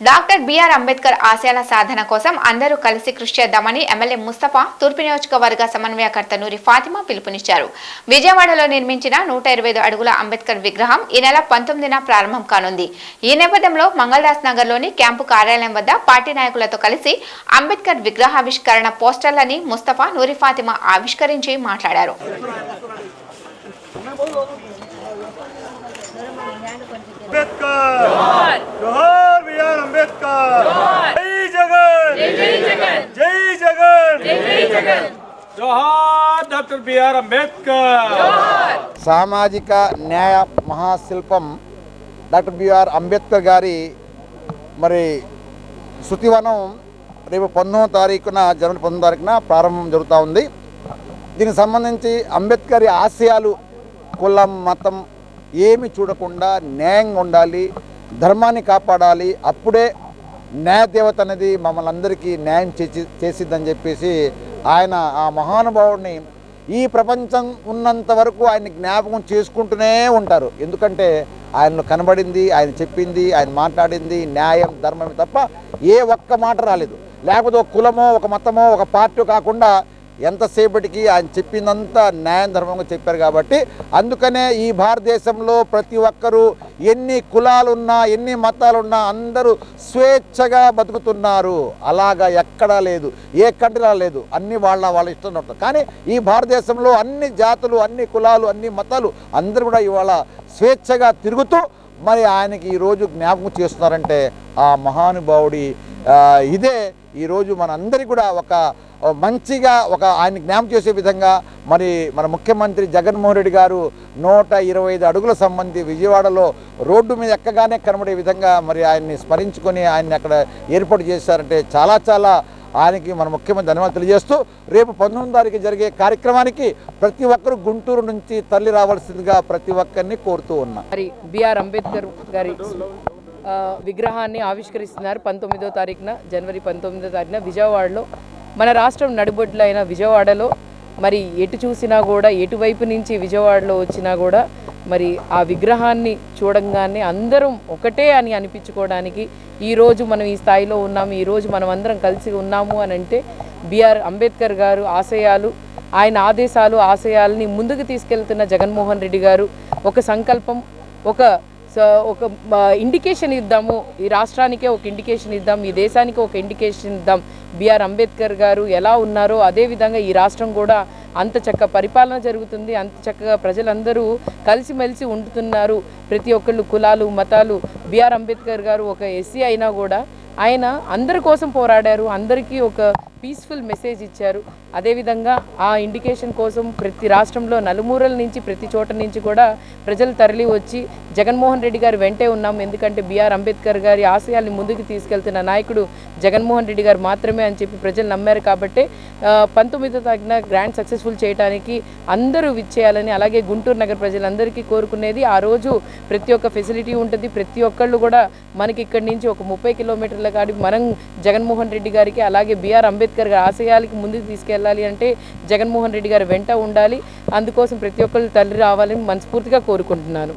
Doctor BR Ambedkar ఆశయాల సాధన కోసం అందరూ కలిసి కృషి చేద్దామని ఎమ్మెల్యే ముస్తఫా తూర్పు నియోజకవర్గ సమన్వయకర్త నూరి ఫాతిమా పిలుపునిచ్చారు. విజయవాడలో నిర్మించిన నూట ఇరవై అడుగుల అంబేద్కర్ విగ్రహం ఈ నెల పంతొమ్మిదిన ప్రారంభం కానుంది. ఈ నేపథ్యంలో మంగళదాస్ నగర్లోని క్యాంపు కార్యాలయం వద్ద పార్టీ నాయకులతో కలిసి అంబేద్కర్ విగ్రహావిష్కరణ పోస్టర్లని ముస్తఫా నూరి ఫాతిమా ఆవిష్కరించి మాట్లాడారు అంబేద్కర్ జోహార్ బిఆర్ అంబేద్కర్ జై జగన్ జై జగన్ జోహార్ డాక్టర్ బిఆర్ అంబేద్కర్. సామాజిక న్యాయ మహాశిల్పం డాక్టర్ బిఆర్ అంబేద్కర్ గారి మరి శృతివనం రేపు పంతొమ్మిదో తారీఖున జనవరి పంతొమ్మిదో తారీఖున ప్రారంభం జరుగుతూ ఉంది. దీనికి సంబంధించి అంబేద్కర్ ఆశయాలు కులం మతం ఏమి చూడకుండా న్యాయంగా ఉండాలి ధర్మాన్ని కాపాడాలి అప్పుడే న్యాయదేవత అనేది మమ్మల్ని అందరికీ న్యాయం చేసి చేసిద్దని చెప్పేసి ఆయన ఆ మహానుభావుడిని ఈ ప్రపంచం ఉన్నంత వరకు ఆయన జ్ఞాపకం చేసుకుంటూనే ఉంటారు. ఎందుకంటే ఆయన కనబడింది ఆయన చెప్పింది ఆయన మాట్లాడింది న్యాయం ధర్మం తప్ప ఏ ఒక్క మాట రాలేదు. లేకపోతే ఒక కులమో ఒక మతమో ఒక పార్టీ కాకుండా ఎంతసేపటికి ఆయన చెప్పిందంతా న్యాయం ధర్మంగా చెప్పారు కాబట్టి అందుకనే ఈ భారతదేశంలో ప్రతి ఒక్కరూ ఎన్ని కులాలున్నా ఎన్ని మతాలున్నా అందరూ స్వేచ్ఛగా బతుకుతున్నారు. అలాగా ఎక్కడా లేదు ఏ కంట్రీలా లేదు. అన్ని వాళ్ళ వాళ్ళ ఇష్టం ఉంటుంది కానీ ఈ భారతదేశంలో అన్ని జాతులు అన్ని కులాలు అన్ని మతాలు అందరూ కూడా ఇవాళ స్వేచ్ఛగా తిరుగుతూ మరి ఆయనకి ఈరోజు జ్ఞాపకం చేస్తున్నారంటే ఆ మహానుభావుడి ఇదే. ఈరోజు మనందరికీ కూడా ఒక మంచిగా ఒక ఆయన జ్ఞాపం చేసే విధంగా మరి మన ముఖ్యమంత్రి జగన్మోహన్ రెడ్డి గారు నూట ఇరవై ఐదు అడుగుల సంబంధి విజయవాడలో రోడ్డు మీద ఎక్కగానే కనబడే విధంగా మరి ఆయన్ని స్మరించుకొని ఆయన్ని అక్కడ ఏర్పాటు చేశారంటే చాలా చాలా ఆయనకి మన ముఖ్యమంత్రి ధన్యవాదాలు తెలియజేస్తూ రేపు పంతొమ్మిది తారీఖు జరిగే కార్యక్రమానికి ప్రతి ఒక్కరు గుంటూరు నుంచి తల్లి రావాల్సిందిగా ప్రతి ఒక్కరిని కోరుతూ ఉన్నా. మరి బిఆర్ అంబేద్కర్ గారి విగ్రహాన్ని ఆవిష్కరిస్తున్నారు పంతొమ్మిదో తారీఖున జనవరి పంతొమ్మిదో తారీఖున విజయవాడలో. మన రాష్ట్రం నడిబొడ్లైన విజయవాడలో మరి ఎటు చూసినా కూడా ఎటువైపు నుంచి విజయవాడలో వచ్చినా కూడా మరి ఆ విగ్రహాన్ని చూడంగానే అందరం ఒకటే అని అనిపించుకోవడానికి ఈరోజు మనం ఈ స్థాయిలో ఉన్నాము ఈరోజు మనం అందరం కలిసి ఉన్నాము అని అంటే బిఆర్ అంబేద్కర్ గారు ఆశయాలు ఆయన ఆదేశాలు ఆశయాల్ని ముందుకు తీసుకెళ్తున్న జగన్మోహన్ రెడ్డి గారు ఒక సంకల్పం ఒక సో ఒక ఇండికేషన్ ఇద్దాము. ఈ రాష్ట్రానికే ఒక ఇండికేషన్ ఇద్దాం. ఈ దేశానికి ఒక ఇండికేషన్ ఇద్దాం. బిఆర్ అంబేద్కర్ గారు ఎలా ఉన్నారో అదే విధంగా ఈ రాష్ట్రం కూడా అంత చక్క పరిపాలన జరుగుతుంది. అంత చక్కగా ప్రజలందరూ కలిసిమెలిసి ఉంటున్నారు. ప్రతి ఒక్కళ్ళు కులాలు మతాలు. బిఆర్ అంబేద్కర్ గారు ఒక ఎస్సీ అయినా కూడా ఆయన అందరి కోసం పోరాడారు. అందరికీ ఒక పీస్ఫుల్ మెసేజ్ ఇచ్చారు. అదేవిధంగా ఆ ఇండికేషన్ కోసం ప్రతి రాష్ట్రంలో నలుమూరల నుంచి ప్రతి చోట నుంచి కూడా ప్రజలు తరలి వచ్చి జగన్మోహన్ రెడ్డి గారు వెంటే ఉన్నాం. ఎందుకంటే బీఆర్ అంబేద్కర్ గారి ఆశయాల్ని ముందుకు తీసుకెళ్తున్న నాయకుడు జగన్మోహన్ రెడ్డి గారు మాత్రమే అని చెప్పి ప్రజలు నమ్మారు కాబట్టి పంతొమ్మిదో తగిన గ్రాండ్ సక్సెస్ఫుల్ చేయడానికి అందరూ విచ్చేయాలని అలాగే గుంటూరు నగర ప్రజలందరికీ కోరుకునేది ఆ రోజు ప్రతి ఒక్క ఫెసిలిటీ ఉంటుంది. ప్రతి ఒక్కళ్ళు కూడా మనకి ఇక్కడి నుంచి ఒక ముప్పై కిలోమీటర్ల కాడి మనం జగన్మోహన్ రెడ్డి గారికి అలాగే బీఆర్ అంబేద్కర్ గారి ఆశయాలకి ముందుకు తీసుకెళ్ళాలి. అంటే జగన్మోహన్ రెడ్డి గారు వెంట ఉండాలి. అందుకోసం ప్రతి ఒక్కళ్ళు తల్లి రావాలని మనస్ఫూర్తిగా కోరుకుంటున్నాను.